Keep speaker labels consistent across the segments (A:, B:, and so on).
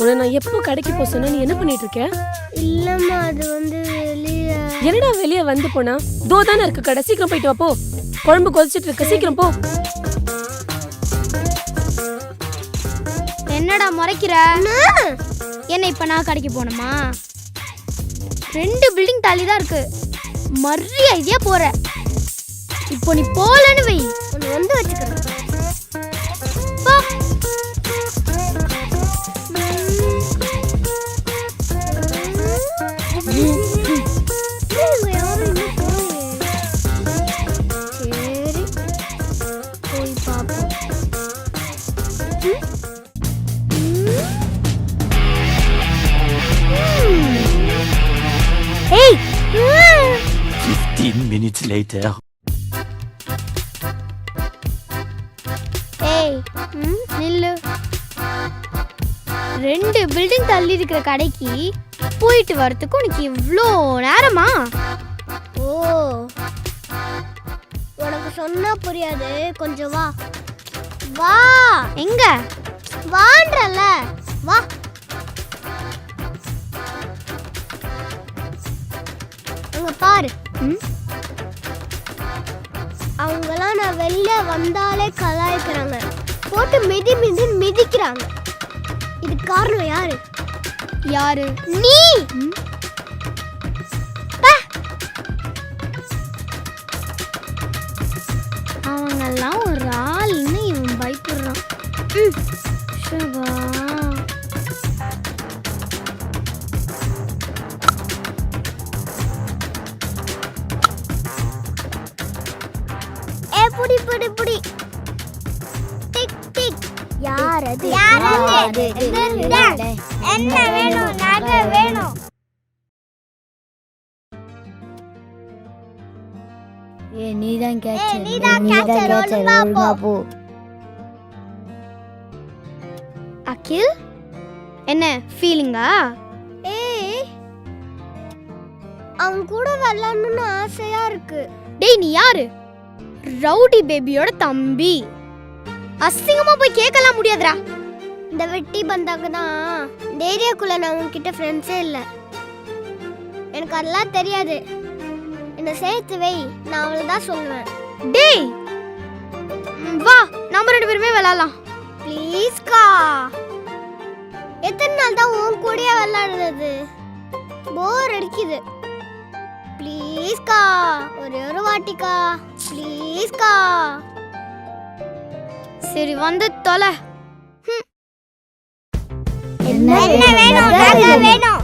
A: உன்னை நான் எப்போ கடைக்கு போக சொன்னா நீ என்ன பண்ணிட்டு இருக்க?
B: இல்லம்மா அது வந்து வெளிய
A: என்னடா வெளியே வந்து போனா? தோ தானே இருக்கு கடை சீக்கிரம் போயிட்டு வா போ. குழம்பு கொதிச்சிட்டு இருக்கு சீக்கிரம் போ.
C: முறைக்கிற? என்ன இப்ப நான் கடைக்கு போகணுமா? ரெண்டு பில்டிங் தள்ளி தான் இருக்கு மரியாதையா போற. இப்போ நீ போலன்னு வை.
B: ஒன்று வந்து வச்சுக்கிறேன்.
D: Minutes later.
C: ஏய் ம், நில்லு. ரெண்டு பில்டிங் தள்ளி இருக்கிற கடைக்கு போயிட்டு வரதுக்கு உனக்கு இவ்வளோ நேரமா?
B: ஓ உனக்கு சொன்னா புரியாது. கொஞ்சம் வா. வா.
C: எங்க?
B: வான்றல. வா. அங்க பாரு.
C: ம்?
B: அவங்கெல்லாம் நான் வெளில வந்தாலே கலாய்க்கிறாங்க. போட்டு மிதி மிதி மிதிக்கிறாங்க. இது காரணம் யாரு?
C: யாரு?
B: நீ! புடி டிக் டிக். யாரது? யாரது? என்ன வேணும்? நகை வேணும்?
E: ஏ நீதான்
B: ஏய்,
E: கேட்சர்
B: நீதான்
E: நீதான்
B: catcher,
E: கேட்சர்
C: அகில்? என்ன ஃபீலிங்கா
B: ஏய் அவன் கூட விளையாடணும்னு ஆசையா இருக்கு.
C: டேய் நீ யாரு? ரவுடி பேபியோட தம்பி. அசிங்கமா போய் கேட்கலாம் முடியாதுடா.
B: இந்த வெட்டி பந்தாங்க தான் இந்த ஏரியாக்குள்ள நான் உங்ககிட்ட ஃப்ரெண்ட்ஸே இல்லை. எனக்கு அதெல்லாம் தெரியாது. என்னை சேர்த்து வை நான் அவளை தான் சொல்லுவேன்.
C: டேய்! வா நம்ம ரெண்டு பேருமே விளையாடலாம்
B: ப்ளீஸ்க்கா எத்தனை நாள் தான் உன் கூடயே விளாடுறது? போர் அடிக்குது. ப்ளீஸ்க்கா ஒரே ஒரு வாட்டிக்கா. ப்ளீஸ்க்கா
C: சரி வந்து தொலை.
E: என்ன
B: வேணும்?
E: வேணும்.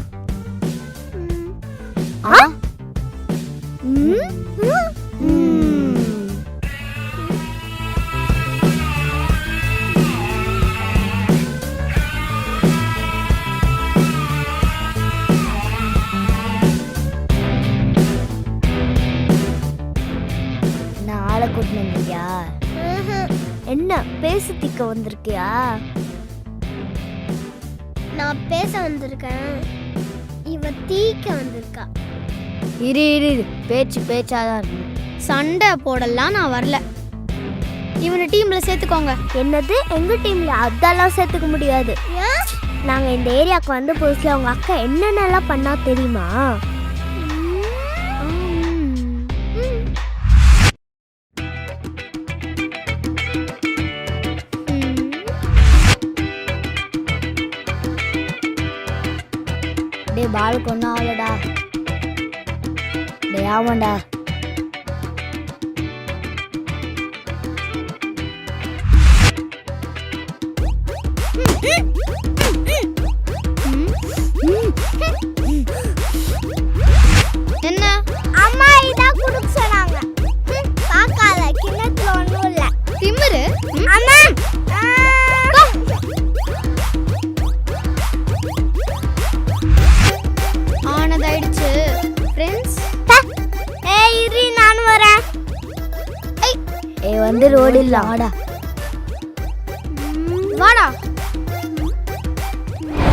E: வந்திருக்கியா
B: ம்ஹும்.
E: என்ன பேசு திக்க வந்திருக்கியா?
B: நான் பேச வந்திருக்கேன். இவ தீக்க வந்திருக்கா.
E: இரு இரு இரு. பேச்சு பேச்சாதான் இருக்கணும்
C: சண்டை போடலாம் நான் வரல. இவனை டீம்ல சேர்த்துக்கோங்க.
E: என்னது? எங்க டீம்ல? அதெல்லாம் சேர்த்துக்க முடியாது. நாங்க இந்த ஏரியாவுக்கு வந்த புதுசுல உங்க அக்கா என்னென்னலாம் பண்ணா தெரியுமா? டேய் பால் கொண்டு ஆகலடா டேய் ஆமாண்டா. வந்து ரோடு இல்ல ஆடா